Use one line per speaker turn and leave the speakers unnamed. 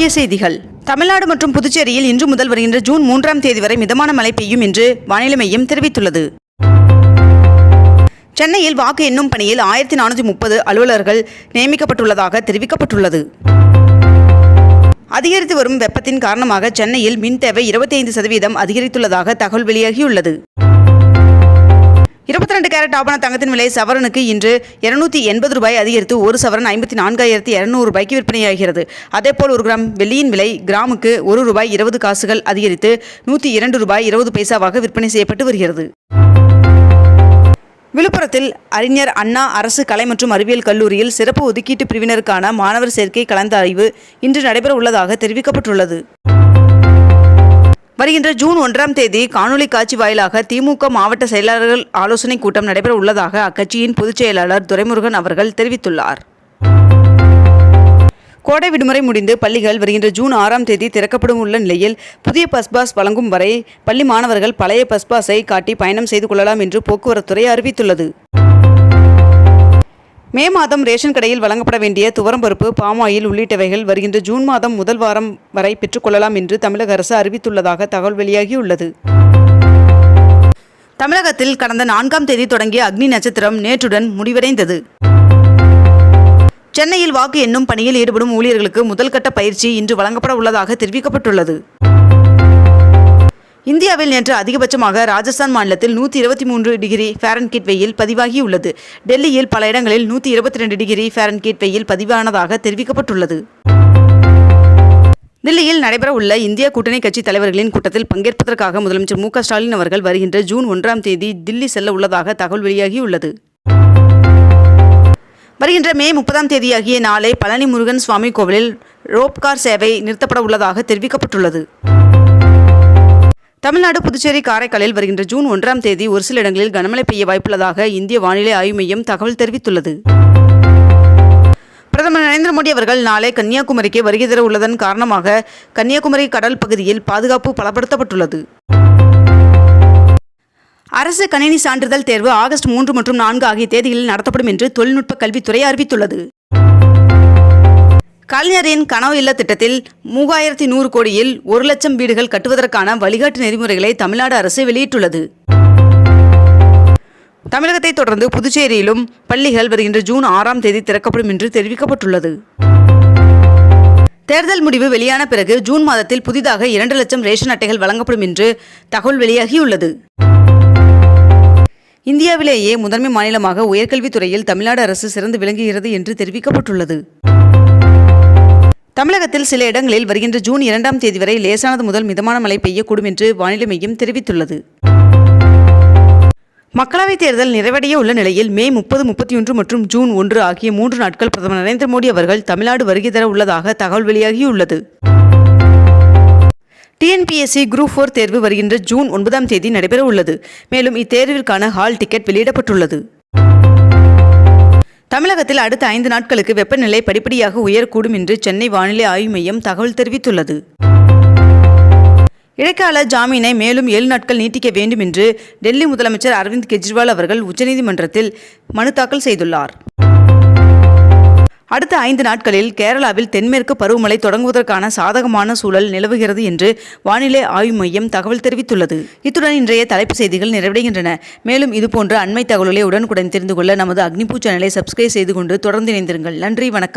முக்கிய செய்திகள். தமிழ்நாடு மற்றும் புதுச்சேரியில் இன்று முதல் வருகின்ற ஜூன் மூன்றாம் தேதி வரை மிதமான மழை பெய்யும் என்று வானிலை மையம் தெரிவித்துள்ளது. சென்னையில் வாக்கு எண்ணும் பணியில் ஆயிரத்தி நானூற்றி முப்பது அலுவலர்கள் நியமிக்கப்பட்டுள்ளதாக தெரிவிக்கப்பட்டுள்ளது. அதிகரித்து வரும் வெப்பத்தின் காரணமாக சென்னையில் மின் தேவை இருபத்தி ஐந்து சதவீதம் அதிகரித்துள்ளதாக தகவல் வெளியாகியுள்ளது. இருபத்தி ரெண்டு கேரட் ஆபான தங்கத்தின் விலை சவரனுக்கு இன்று இருநூத்தி எண்பது ரூபாய் அதிகரித்து ஒரு சவரன் ஐம்பத்தி நான்காயிரத்தி இரநூறு ரூபாய்க்கு விற்பனையாகிறது. அதேபோல் ஒரு கிராம் வெள்ளியின் விலை கிராமுக்கு ஒரு ரூபாய் இருபது காசுகள் அதிகரித்து நூற்றி இரண்டு ரூபாய் இருபது பைசாவாக விற்பனை செய்யப்பட்டு வருகிறது. விழுப்புரத்தில் அறிஞர் அண்ணா அரசு கலை மற்றும் அறிவியல் கல்லூரியில் சிறப்பு ஒதுக்கீட்டு பிரிவினருக்கான மாணவர் சேர்க்கை கலந்தாய்வு இன்று நடைபெற உள்ளதாக தெரிவிக்கப்பட்டுள்ளது. வருகின்ற ஜூன் ஒன்றாம் தேதி காணொலி காட்சி வாயிலாக திமுக மாவட்ட செயலாளர்கள் ஆலோசனை கூட்டம் நடைபெற உள்ளதாக அக்கட்சியின் பொதுச் செயலாளர் துரைமுருகன் அவர்கள் தெரிவித்துள்ளார். கோடை விடுமுறை முடிந்து பள்ளிகள் வருகின்ற ஜூன் ஆறாம் தேதி திறக்கப்படும் உள்ள நிலையில் புதிய பஸ் பாஸ் வழங்கும் வரை பள்ளி மாணவர்கள் பழைய பஸ் பாஸை காட்டி பயணம் செய்து கொள்ளலாம் என்று போக்குவரத்துறை அறிவித்துள்ளது. மே மாதம் ரேஷன் கடையில் வழங்கப்பட வேண்டிய துவரம்பருப்பு பாமாயில் உள்ளிட்டவைகள் வருகின்ற ஜூன் மாதம் முதல் வாரம் வரை பெற்றுக்கொள்ளலாம் என்று தமிழக அரசு அறிவித்துள்ளதாக தகவல் வெளியாகியுள்ளது. தமிழகத்தில் கடந்த நான்காம் தேதி தொடங்கிய அக்னி நட்சத்திரம் நேற்றுடன் முடிவடைந்தது. சென்னையில் வாக்கு எண்ணும் பணியில் ஈடுபடும் ஊழியர்களுக்கு முதல்கட்ட பயிற்சி இன்று வழங்கப்பட உள்ளதாக தெரிவிக்கப்பட்டுள்ளது. இந்தியாவில் நேற்று அதிகபட்சமாக ராஜஸ்தான் மாநிலத்தில் நூற்றி இருபத்தி மூன்று டிகிரி ஃபாரன்கீட் வெயில் பதிவாகியுள்ளது. டெல்லியில் பல இடங்களில் நூற்றி இருபத்தி ரெண்டு டிகிரி ஃபாரன்கீட் வெயில் பதிவானதாக தெரிவிக்கப்பட்டுள்ளது. தில்லியில் நடைபெறவுள்ள இந்திய கூட்டணி கட்சி தலைவர்களின் கூட்டத்தில் பங்கேற்பதற்காக முதலமைச்சர் மு ஸ்டாலின் அவர்கள் வருகின்ற ஜூன் ஒன்றாம் தேதி தில்லி செல்ல உள்ளதாக தகவல் வெளியாகியுள்ளது. வருகின்ற மே முப்பதாம் தேதியாகிய நாளை பழனி முருகன் சுவாமி கோவிலில் ரோப்கார் சேவை நிறுத்தப்பட உள்ளதாக தெரிவிக்கப்பட்டுள்ளது. தமிழ்நாடு புதுச்சேரி காரைக்காலில் வருகின்ற ஜூன் ஒன்றாம் தேதி ஒரு சில இடங்களில் கனமழை பெய்ய வாய்ப்புள்ளதாக இந்திய வானிலை ஆய்வு மையம் தகவல் தெரிவித்துள்ளது. பிரதமர் நரேந்திர மோடி அவர்கள் நாளை கன்னியாகுமரிக்கு வருகை தர உள்ளதன் காரணமாக கன்னியாகுமரி கடல் பகுதியில் பாதுகாப்பு பலப்படுத்தப்பட்டுள்ளது. அரசு கணினி சான்றிதழ் தேர்வு ஆகஸ்ட் மூன்று மற்றும் நான்கு ஆகிய தேதிகளில் நடத்தப்படும் என்று தொழில்நுட்ப கல்வித்துறை அறிவித்துள்ளது. கலைஞரின் கனவு இல்ல திட்டத்தில் மூவாயிரத்தி நூறு கோடியில் ஒரு லட்சம் வீடுகள் கட்டுவதற்கான வழிகாட்டு நெறிமுறைகளை தமிழ்நாடு அரசு வெளியிட்டுள்ளது. தமிழகத்தை தொடர்ந்து புதுச்சேரியிலும் பள்ளிகள் வருகின்ற ஜூன் ஆறாம் தேதி திறக்கப்படும் என்று தெரிவிக்கப்பட்டுள்ளது. தேர்தல் முடிவு வெளியான பிறகு ஜூன் மாதத்தில் புதிதாக இரண்டு லட்சம் ரேஷன் அட்டைகள் வழங்கப்படும் என்று தகவல் வெளியாகியுள்ளது. இந்தியாவிலேயே முதன்மை மாநிலமாக உயர்கல்வித்துறையில் தமிழ்நாடு அரசு சிறந்து விளங்குகிறது என்று தெரிவிக்கப்பட்டுள்ளது. தமிழகத்தில் சில இடங்களில் வருகின்ற ஜூன் இரண்டாம் தேதி வரை லேசானது முதல் மிதமான மழை பெய்யக்கூடும் என்று வானிலை மையம் தெரிவித்துள்ளது. மக்களவைத் தேர்தல் நிறைவடைய உள்ள நிலையில் மே முப்பது முப்பத்தி ஒன்று மற்றும் ஜூன் ஒன்று ஆகிய மூன்று நாட்கள் பிரதமர் நரேந்திர மோடி அவர்கள் தமிழ்நாடு வருகை தர உள்ளதாக தகவல் வெளியாகியுள்ளது. டிஎன்பிஎஸ்சி குரூப் ஃபோர் தேர்வு வருகின்ற ஜூன் ஒன்பதாம் தேதி நடைபெற உள்ளது மேலும் இத்தேர்விற்கான ஹால் டிக்கெட் வெளியிடப்பட்டுள்ளது. தமிழகத்தில் அடுத்த ஐந்து நாட்களுக்கு வெப்பநிலை படிப்படியாக உயரக்கூடும் என்று சென்னை வானிலை ஆய்வு மையம் தகவல் தெரிவித்துள்ளது. இடைக்கால ஜாமீனை மேலும் ஏழு நாட்கள் நீட்டிக்க வேண்டும் என்று டெல்லி முதலமைச்சர் அரவிந்த் கெஜ்ரிவால் அவர்கள் உச்சநீதிமன்றத்தில் மனு தாக்கல் செய்துள்ளார். அடுத்த ஐந்து நாட்களில் கேரளாவில் தென்மேற்கு பருவமழை தொடங்குவதற்கான சாதகமான சூழல் நிலவுகிறது என்று வானிலை ஆய்வு மையம் தகவல் தெரிவித்துள்ளது. இத்துடன் இன்றைய தலைப்புச் செய்திகள் நிறைவடைகின்றன. மேலும் இதுபோன்ற அண்மை தகவல்களை உடனுக்குடன் தெரிந்து கொள்ள நமது அக்னிபூ சேனலை சப்ஸ்கிரைப் செய்து கொண்டு தொடர்ந்து இணைந்திருங்கள். நன்றி வணக்கம்.